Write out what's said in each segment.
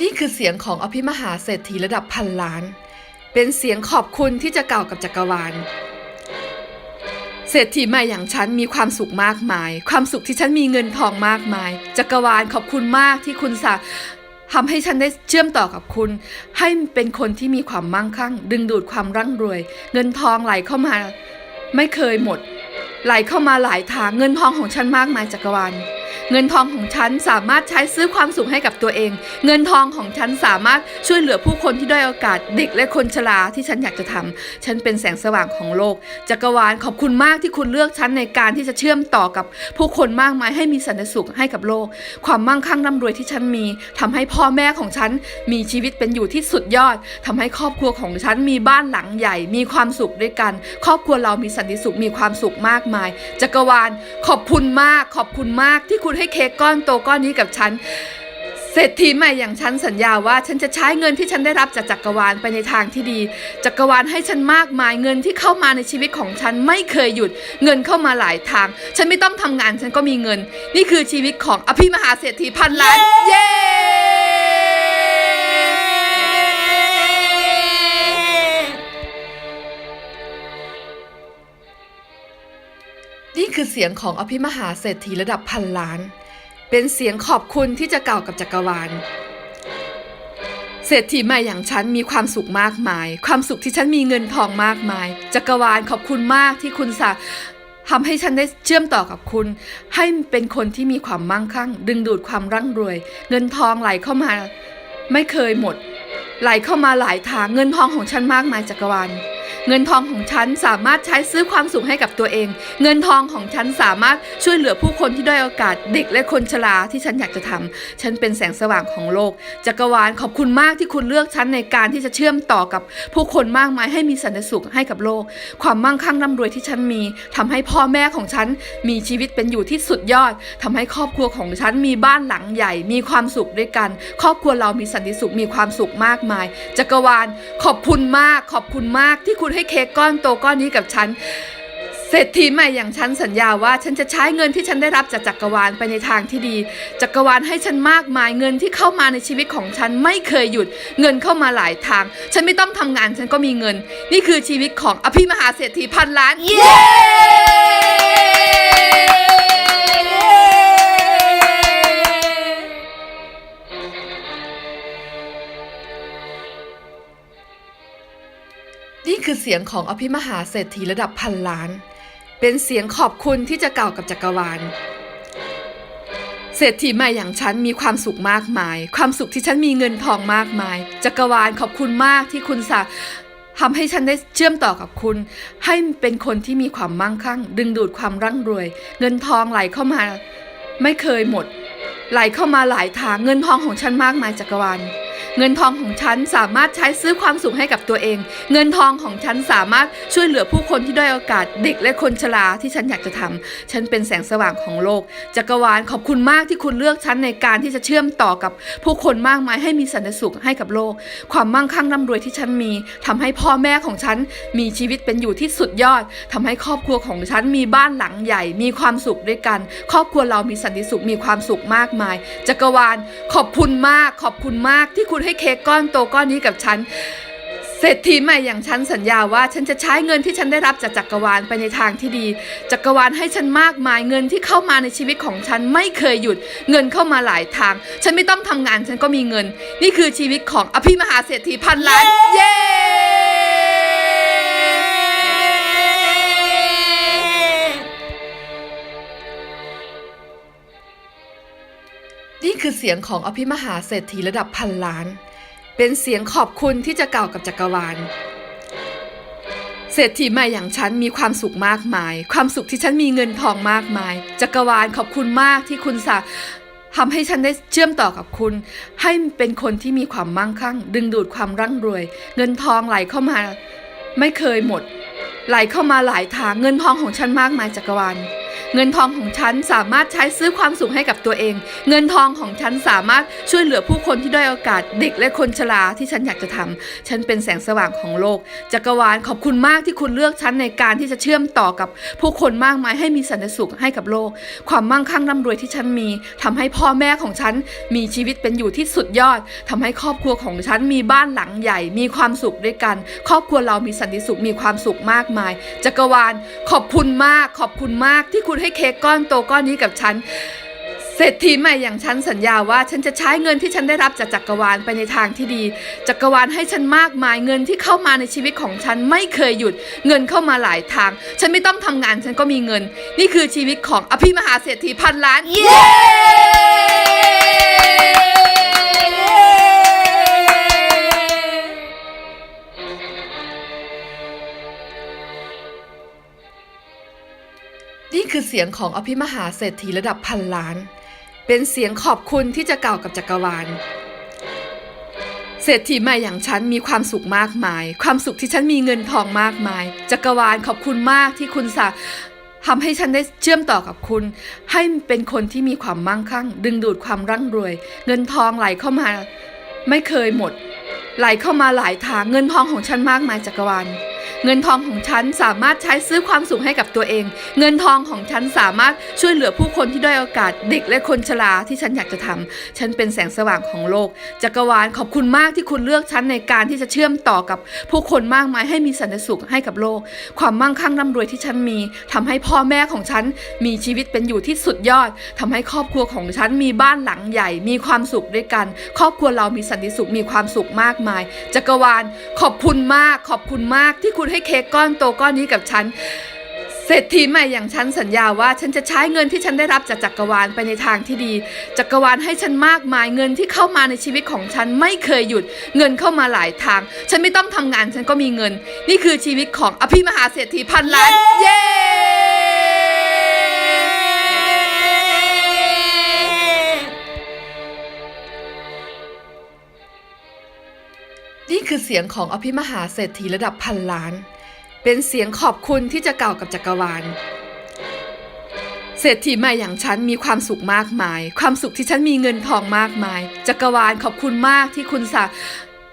นี่คือเสียงของอภิมหาเศรษฐีระดับพันล้าน เป็นเสียงขอบคุณที่จะกล่าวกับจักรวาล เศรษฐีใหม่อย่างฉันมีความสุขมากมาย ความสุขที่ฉันมีเงินทองมากมาย จักรวาลขอบคุณมากที่คุณสาทำให้ฉันได้เชื่อมต่อกับคุณ ให้เป็นคนที่มีความมั่งคั่ง ดึงดูดความร่ำรวย เงินทองไหลเข้ามา ไม่เคยหมด ไหลเข้ามาหลายทางเงินทองของฉันมากมายจักรวาล เงินทองของฉันสามารถใช้ซื้อความสุขให้กับตัวเอง เงินทองของฉันสามารถช่วยเหลือผู้คนที่ด้อยโอกาสเด็กและคนชราที่ฉันอยากจะทำฉันเป็นแสงสว่างของโลก จักรวาลขอบคุณมากที่คุณเลือกฉันในการที่จะเชื่อมต่อกับผู้คนมากมายให้มีสันติสุขให้กับโลก ความมั่งคั่งร่ำรวยที่ฉันมีทำให้พ่อแม่ของฉันมีชีวิตเป็นอยู่ที่สุดยอดทำให้ครอบครัวของฉันมีบ้านหลังใหญ่ มีความสุขด้วยกัน ครอบครัวเรามีสันติสุขมีความสุขมากมาย จักรวาลขอบคุณมากขอบคุณมากที่คุณให้เค้กก้อนโตก้อนนี้กับฉันเศรษฐีใหม่อย่างฉันสัญญาว่าฉันจะใช้เงินที่ฉันได้รับจากจักรวาลไปในทางที่ดี จักรวาลให้ฉันมากมายเงินที่เข้ามาในชีวิตของฉันไม่เคยหยุด เงินเข้ามาหลายทาง ฉันไม่ต้องทำงานฉันก็มีเงิน นี่คือชีวิตของอภิมหาเศรษฐีพันล้านเย้ คือเสียงของอภิมหาเศรษฐีระดับพันล้าน เป็นเสียงขอบคุณที่จะกล่าวกับจักรวาล เศรษฐีใหม่อย่างฉันมีความสุขมากมาย ความสุขที่ฉันมีเงินทองมากมาย จักรวาลขอบคุณมากที่คุณสาทำให้ฉันได้เชื่อมต่อกับคุณ ให้เป็นคนที่มีความมั่งคั่ง ดึงดูดความร่ำรวย เงินทองไหลเข้ามา ไม่เคยหมด ไหลเข้ามาหลายทางเงินทองของฉันมากมายจักรวาล เงินทองของฉันสามารถใช้ซื้อความสุขให้กับตัวเอง เงินทองของฉันสามารถช่วยเหลือผู้คนที่ด้อยโอกาสเด็กและคนชราที่ฉันอยากจะทำฉันเป็นแสงสว่างของโลก จักรวาลขอบคุณมากที่คุณเลือกฉันในการที่จะเชื่อมต่อกับผู้คนมากมายให้มีสันติสุขให้กับโลก ความมั่งคั่งร่ำรวยที่ฉันมีทำให้พ่อแม่ของฉันมีชีวิตเป็นอยู่ที่สุดยอดทำให้ครอบครัวของฉันมีบ้านหลังใหญ่ มีความสุขด้วยกัน ครอบครัวเรามีสันติสุขมีความสุขมากมาย จักรวาลขอบคุณมากขอบคุณมากที่คุณให้เค้กก้อนโตก้อนนี้กับฉัน เศรษฐีใหม่อย่างฉันสัญญาว่า ฉันจะใช้เงินที่ฉันได้รับจากจักรวาลไปในทางที่ดี จักรวาลให้ฉันมากมายเงินที่เข้ามาในชีวิตของฉันไม่เคยหยุด เงินเข้ามาหลายทาง ฉันไม่ต้องทำงานฉันก็มีเงิน นี่คือชีวิตของอภิมหาเศรษฐีพันล้าน เย้ คือเสียงของอภิมหาเศรษฐีระดับพันล้าน เป็นเสียงขอบคุณที่จะกล่าวกับจักรวาล เศรษฐีใหม่อย่างฉันมีความสุขมากมาย ความสุขที่ฉันมีเงินทองมากมาย จักรวาลขอบคุณมากที่คุณสาทำให้ฉันได้เชื่อมต่อกับคุณ ให้เป็นคนที่มีความมั่งคั่ง ดึงดูดความร่ำรวย เงินทองไหลเข้ามา ไม่เคยหมด ไหลเข้ามาหลายทางเงินทองของฉันมากมายจักรวาล เงินทองของฉันสามารถใช้ซื้อความสุขให้กับตัวเอง เงินทองของฉันสามารถช่วยเหลือผู้คนที่ด้อยโอกาสเด็กและคนชราที่ฉันอยากจะทำฉันเป็นแสงสว่างของโลก จักรวาลขอบคุณมากที่คุณเลือกฉันในการที่จะเชื่อมต่อกับผู้คนมากมายให้มีสันติสุขให้กับโลก ความมั่งคั่งร่ำรวยที่ฉันมีทำให้พ่อแม่ของฉันมีชีวิตเป็นอยู่ที่สุดยอดทำให้ครอบครัวของฉันมีบ้านหลังใหญ่ มีความสุขด้วยกัน ครอบครัวเรามีสันติสุขมีความสุขมากมาย จักรวาลขอบคุณมาก ขอบคุณมากที่คุณให้เค้กก้อนโตก้อนนี้กับฉัน เศรษฐีใหม่อย่างฉันสัญญาว่า ฉันจะใช้เงินที่ฉันได้รับจากจักรวาลไปในทางที่ดี จักรวาลให้ฉันมากมายเงินที่เข้ามาในชีวิตของฉันไม่เคยหยุด เงินเข้ามาหลายทาง ฉันไม่ต้องทำงานฉันก็มีเงิน นี่คือชีวิตของอภิมหาเศรษฐีพันล้านเย้ คือเสียงของอภิมหาเศรษฐีระดับพันล้าน เป็นเสียงขอบคุณที่จะกล่าวกับจักรวาล เศรษฐีใหม่อย่างฉันมีความสุขมากมาย ความสุขที่ฉันมีเงินทองมากมาย จักรวาลขอบคุณมากที่คุณสาทำให้ฉันได้เชื่อมต่อกับคุณ ให้เป็นคนที่มีความมั่งคั่ง ดึงดูดความร่ำรวย เงินทองไหลเข้ามา ไม่เคยหมด ไหลเข้ามาหลายทางเงินทองของฉันมากมายจักรวาล เงินทองของฉันสามารถใช้ซื้อความสุขให้กับตัวเอง เงินทองของฉันสามารถช่วยเหลือผู้คนที่ด้อยโอกาสเด็กและคนชราที่ฉันอยากจะทำฉันเป็นแสงสว่างของโลก จักรวาลขอบคุณมากที่คุณเลือกฉันในการที่จะเชื่อมต่อกับผู้คนมากมายให้มีสันติสุขให้กับโลก ความมั่งคั่งร่ำรวยที่ฉันมีทำให้พ่อแม่ของฉันมีชีวิตเป็นอยู่ที่สุดยอดทำให้ครอบครัวของฉันมีบ้านหลังใหญ่ มีความสุขด้วยกัน ครอบครัวเรามีสันติสุขมีความสุขมากมาย จักรวาลขอบคุณมากขอบคุณมากที่คุณให้ให้เค้กก้อนโตก้อนนี้กับฉันเศรษฐีใหม่อย่างฉันสัญญาว่าฉันจะใช้เงินที่ฉันได้รับจากจักรวาลไปในทางที่ดี จักรวาลให้ฉันมากมายเงินที่เข้ามาในชีวิตของฉันไม่เคยหยุด เงินเข้ามาหลายทาง ฉันไม่ต้องทำงานฉันก็มีเงิน นี่คือชีวิตของอภิมหาเศรษฐีพันล้าน เย้ นี่คือเสียงของอภิมหาเศรษฐีระดับพันล้าน เป็นเสียงขอบคุณที่จะกล่าวกับจักรวาล เศรษฐีใหม่อย่างฉันมีความสุขมากมาย ความสุขที่ฉันมีเงินทองมากมาย จักรวาลขอบคุณมากที่คุณสาทำให้ฉันได้เชื่อมต่อกับคุณ ให้เป็นคนที่มีความมั่งคั่ง ดึงดูดความร่ำรวย เงินทองไหลเข้ามา ไม่เคยหมด ไหลเข้ามาหลายทางเงินทองของฉันมากมายจักรวาล เงินทองของฉันสามารถใช้ซื้อความสุขให้กับตัวเอง เงินทองของฉันสามารถช่วยเหลือผู้คนที่ด้อยโอกาสเด็กและคนชราที่ฉันอยากจะทำฉันเป็นแสงสว่างของโลก จักรวาลขอบคุณมากที่คุณเลือกฉันในการที่จะเชื่อมต่อกับผู้คนมากมายให้มีสันติสุขให้กับโลก ความมั่งคั่งร่ำรวยที่ฉันมีทำให้พ่อแม่ของฉันมีชีวิตเป็นอยู่ที่สุดยอดทำให้ครอบครัวของฉันมีบ้านหลังใหญ่ มีความสุขด้วยกัน ครอบครัวเรามีสันติสุขมีความสุขมากมาย จักรวาลขอบคุณมากขอบคุณมากที่คุณให้ให้เค้กก้อนโตก้อนนี้กับฉันเศรษฐีใหม่อย่างฉันสัญญาว่าฉันจะใช้เงินที่ฉันได้รับจากจักรวาลไปในทางที่ดี จักรวาลให้ฉันมากมายเงินที่เข้ามาในชีวิตของฉันไม่เคยหยุด เงินเข้ามาหลายทาง ฉันไม่ต้องทำงานฉันก็มีเงิน นี่คือชีวิตของอภิมหาเศรษฐีพันล้านเย้ คือเสียงของอภิมหาเศรษฐีระดับพันล้าน เป็นเสียงขอบคุณที่จะกล่าวกับจักรวาล เศรษฐีใหม่อย่างฉันมีความสุขมากมาย ความสุขที่ฉันมีเงินทองมากมาย จักรวาลขอบคุณมากที่คุณสา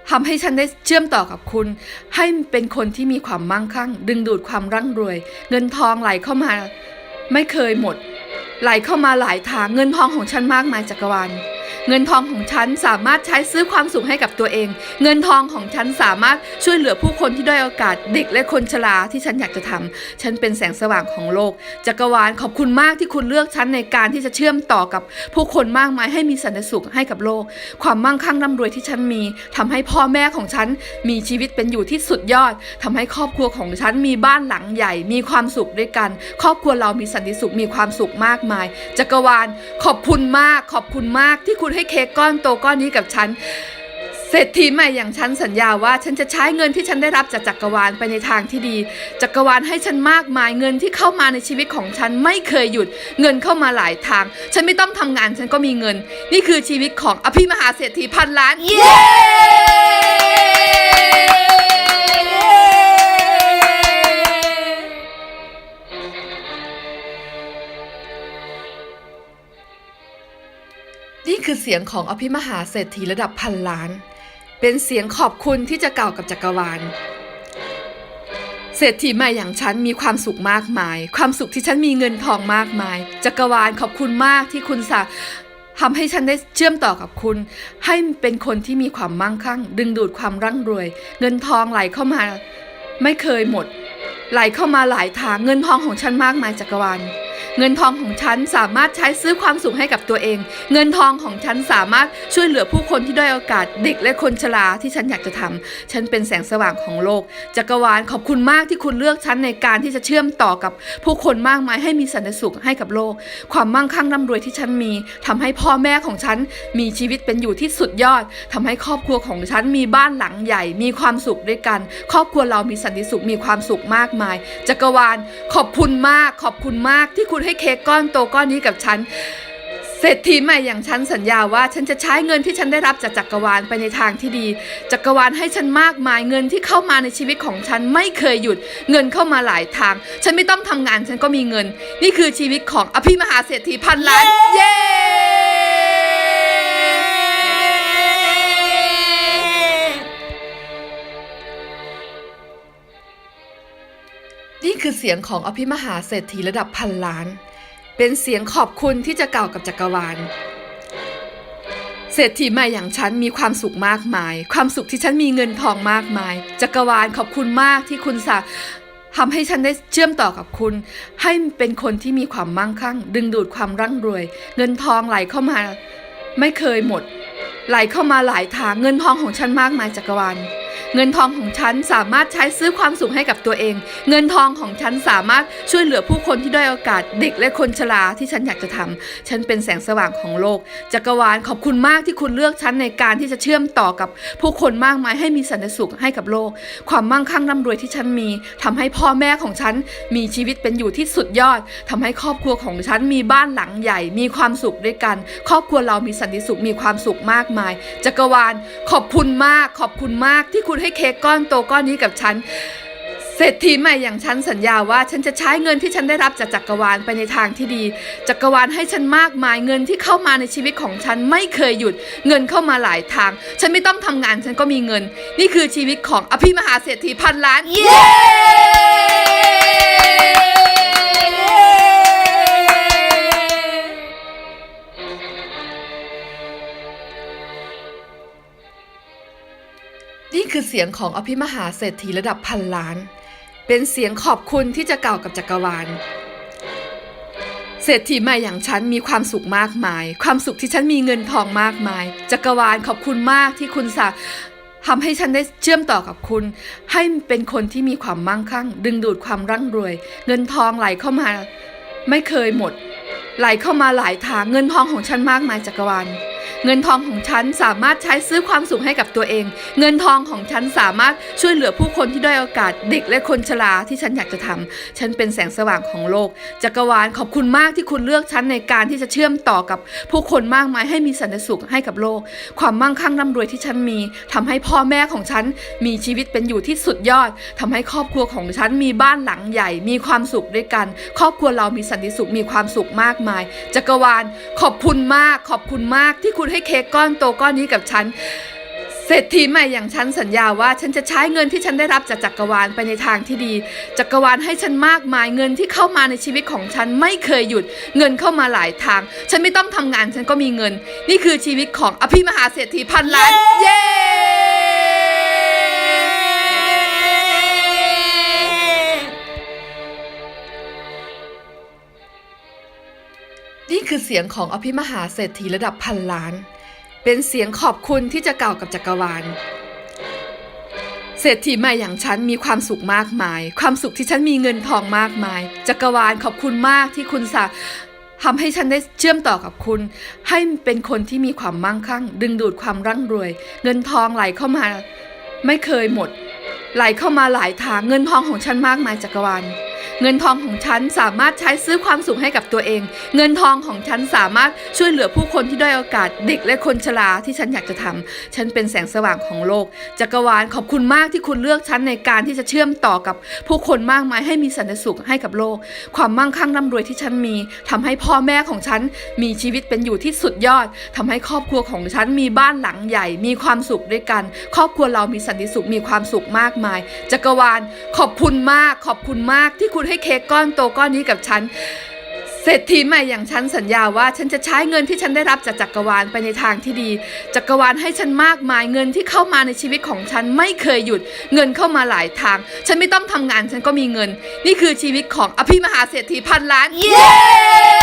ทำให้ฉันได้เชื่อมต่อกับคุณ ให้เป็นคนที่มีความมั่งคั่ง ดึงดูดความร่ำรวย เงินทองไหลเข้ามา ไม่เคยหมด ไหลเข้ามาหลายทางเงินทองของฉันมากมายจักรวาล เงินทองของฉันสามารถใช้ซื้อความสุขให้กับตัวเอง เงินทองของฉันสามารถช่วยเหลือผู้คนที่ด้อยโอกาสเด็กและคนชราที่ฉันอยากจะทำฉันเป็นแสงสว่างของโลก จักรวาลขอบคุณมากที่คุณเลือกฉันในการที่จะเชื่อมต่อกับผู้คนมากมายให้มีสันติสุขให้กับโลก ความมั่งคั่งร่ำรวยที่ฉันมีทำให้พ่อแม่ของฉันมีชีวิตเป็นอยู่ที่สุดยอดทำให้ครอบครัวของฉันมีบ้านหลังใหญ่ มีความสุขด้วยกัน ครอบครัวเรามีสันติสุขมีความสุขมากมาย จักรวาลขอบคุณมากขอบคุณมากที่คุณให้เค้กก้อนโตก้อนนี้กับฉันเศรษฐีใหม่อย่างฉันสัญญาว่าฉันจะใช้เงินที่ฉันได้รับจากจักรวาลไปในทางที่ดี จักรวาลให้ฉันมากมายเงินที่เข้ามาในชีวิตของฉันไม่เคยหยุด เงินเข้ามาหลายทาง ฉันไม่ต้องทำงานฉันก็มีเงิน นี่คือชีวิตของอภิมหาเศรษฐีพันล้าน เย้ เสียงของอภิมหาเศรษฐีระดับพันล้าน เป็นเสียงขอบคุณที่จะกล่าวกับจักรวาล เศรษฐีใหม่อย่างฉันมีความสุขมากมาย ความสุขที่ฉันมีเงินทองมากมาย จักรวาลขอบคุณมากที่คุณสาทำให้ฉันได้เชื่อมต่อกับคุณ ให้เป็นคนที่มีความมั่งคั่ง ดึงดูดความร่ำรวย เงินทองไหลเข้ามา ไม่เคยหมด ไหลเข้ามาหลายทางเงินทองของฉันมากมายจักรวาล เงินทองของฉันสามารถใช้ซื้อความสุขให้กับตัวเอง เงินทองของฉันสามารถช่วยเหลือผู้คนที่ด้อยโอกาสเด็กและคนชราที่ฉันอยากจะทำฉันเป็นแสงสว่างของโลก จักรวาลขอบคุณมากที่คุณเลือกฉันในการที่จะเชื่อมต่อกับผู้คนมากมายให้มีสันติสุขให้กับโลก ความมั่งคั่งร่ำรวยที่ฉันมีทำให้พ่อแม่ของฉันมีชีวิตเป็นอยู่ที่สุดยอดทำให้ครอบครัวของฉันมีบ้านหลังใหญ่ มีความสุขด้วยกัน ครอบครัวเรามีสันติสุขมีความสุขมากมาย จักรวาลขอบคุณมากขอบคุณมากที่คุณให้เค้กก้อนโตก้อนนี้กับฉันเศรษฐีใหม่อย่างฉันสัญญาว่าฉันจะใช้เงินที่ฉันได้รับจากจักรวาลไปในทางที่ดี จักรวาลให้ฉันมากมายเงินที่เข้ามาในชีวิตของฉันไม่เคยหยุด เงินเข้ามาหลายทาง ฉันไม่ต้องทำงานฉันก็มีเงิน นี่คือชีวิตของอภิมหาเศรษฐีพันล้าน เย้ คือเสียงของอภิมหาเศรษฐีระดับพันล้าน เป็นเสียงขอบคุณที่จะกล่าวกับจักรวาล เศรษฐีใหม่อย่างฉันมีความสุขมากมาย ความสุขที่ฉันมีเงินทองมากมาย จักรวาลขอบคุณมากที่คุณสาทำให้ฉันได้เชื่อมต่อกับคุณ ให้เป็นคนที่มีความมั่งคั่ง ดึงดูดความร่ำรวย เงินทองไหลเข้ามา ไม่เคยหมด ไหลเข้ามาหลายทางเงินทองของฉันมากมายจักรวาล เงินทองของฉันสามารถใช้ซื้อความสุขให้กับตัวเอง เงินทองของฉันสามารถช่วยเหลือผู้คนที่ด้อยโอกาสเด็กและคนชราที่ฉันอยากจะทำฉันเป็นแสงสว่างของโลก จักรวาลขอบคุณมากที่คุณเลือกฉันในการที่จะเชื่อมต่อกับผู้คนมากมายให้มีสันติสุขให้กับโลก ความมั่งคั่งร่ำรวยที่ฉันมีทำให้พ่อแม่ของฉันมีชีวิตเป็นอยู่ที่สุดยอดทำให้ครอบครัวของฉันมีบ้านหลังใหญ่ มีความสุขด้วยกัน ครอบครัวเรามีสันติสุขมีความสุขมากมาย จักรวาลขอบคุณมากขอบคุณมากที่คุณให้เค้กก้อนโตก้อนนี้กับฉัน เศรษฐีใหม่อย่างฉันสัญญาว่า ฉันจะใช้เงินที่ฉันได้รับจากจักรวาลไปในทางที่ดี จักรวาลให้ฉันมากมายเงินที่เข้ามาในชีวิตของฉันไม่เคยหยุด เงินเข้ามาหลายทาง ฉันไม่ต้องทำงานฉันก็มีเงิน นี่คือชีวิตของอภิมหาเศรษฐีพันล้าน เย้ คือเสียงของอภิมหาเศรษฐีระดับพันล้าน เป็นเสียงขอบคุณที่จะกล่าวกับจักรวาล เศรษฐีใหม่อย่างฉันมีความสุขมากมาย ความสุขที่ฉันมีเงินทองมากมาย จักรวาลขอบคุณมากที่คุณสาทำให้ฉันได้เชื่อมต่อกับคุณ ให้เป็นคนที่มีความมั่งคั่ง ดึงดูดความร่ำรวย เงินทองไหลเข้ามา ไม่เคยหมด ไหลเข้ามาหลายทางเงินทองของฉันมากมายจักรวาล เงินทองของฉันสามารถใช้ซื้อความสุขให้กับตัวเอง เงินทองของฉันสามารถช่วยเหลือผู้คนที่ด้อยโอกาสเด็กและคนชราที่ฉันอยากจะทำฉันเป็นแสงสว่างของโลก จักรวาลขอบคุณมากที่คุณเลือกฉันในการที่จะเชื่อมต่อกับผู้คนมากมายให้มีสันติสุขให้กับโลก ความมั่งคั่งร่ำรวยที่ฉันมีทำให้พ่อแม่ของฉันมีชีวิตเป็นอยู่ที่สุดยอดทำให้ครอบครัวของฉันมีบ้านหลังใหญ่ มีความสุขด้วยกัน ครอบครัวเรามีสันติสุขมีความสุขมากมาย จักรวาลขอบคุณมากขอบคุณมากที่คุณให้เค้กก้อนโตก้อนนี้กับฉัน เศรษฐีใหม่อย่างฉันสัญญาว่า ฉันจะใช้เงินที่ฉันได้รับจากจักรวาลไปในทางที่ดี จักรวาลให้ฉันมากมายเงินที่เข้ามาในชีวิตของฉันไม่เคยหยุด เงินเข้ามาหลายทาง ฉันไม่ต้องทำงานฉันก็มีเงิน นี่คือชีวิตของอภิมหาเศรษฐีพันล้านเย้ คือเสียงของอภิมหาเศรษฐีระดับพันล้าน เป็นเสียงขอบคุณที่จะกล่าวกับจักรวาล เศรษฐีใหม่อย่างฉันมีความสุขมากมาย ความสุขที่ฉันมีเงินทองมากมาย จักรวาลขอบคุณมากที่คุณสาทำให้ฉันได้เชื่อมต่อกับคุณ ให้เป็นคนที่มีความมั่งคั่ง ดึงดูดความร่ำรวย เงินทองไหลเข้ามา ไม่เคยหมด ไหลเข้ามาหลายทางเงินทองของฉันมากมายจักรวาล เงินทองของฉันสามารถใช้ซื้อความสุขให้กับตัวเอง เงินทองของฉันสามารถช่วยเหลือผู้คนที่ด้อยโอกาสเด็กและคนชราที่ฉันอยากจะทำฉันเป็นแสงสว่างของโลก จักรวาลขอบคุณมากที่คุณเลือกฉันในการที่จะเชื่อมต่อกับผู้คนมากมายให้มีสันติสุขให้กับโลก ความมั่งคั่งร่ำรวยที่ฉันมีทำให้พ่อแม่ของฉันมีชีวิตเป็นอยู่ที่สุดยอดทำให้ครอบครัวของฉันมีบ้านหลังใหญ่ มีความสุขด้วยกัน ครอบครัวเรามีสันติสุขมีความสุขมากมาย จักรวาลขอบคุณมากขอบคุณมากที่คุณให้ให้เค้กก้อนโตก้อนนี้กับฉันเศรษฐีใหม่อย่างฉันสัญญาว่าฉันจะใช้เงินที่ฉันได้รับจากจักรวาลไปในทางที่ดี จักรวาลให้ฉันมากมายเงินที่เข้ามาในชีวิตของฉันไม่เคยหยุด เงินเข้ามาหลายทาง ฉันไม่ต้องทำงานฉันก็มีเงิน นี่คือชีวิตของอภิมหาเศรษฐีพันล้าน เย้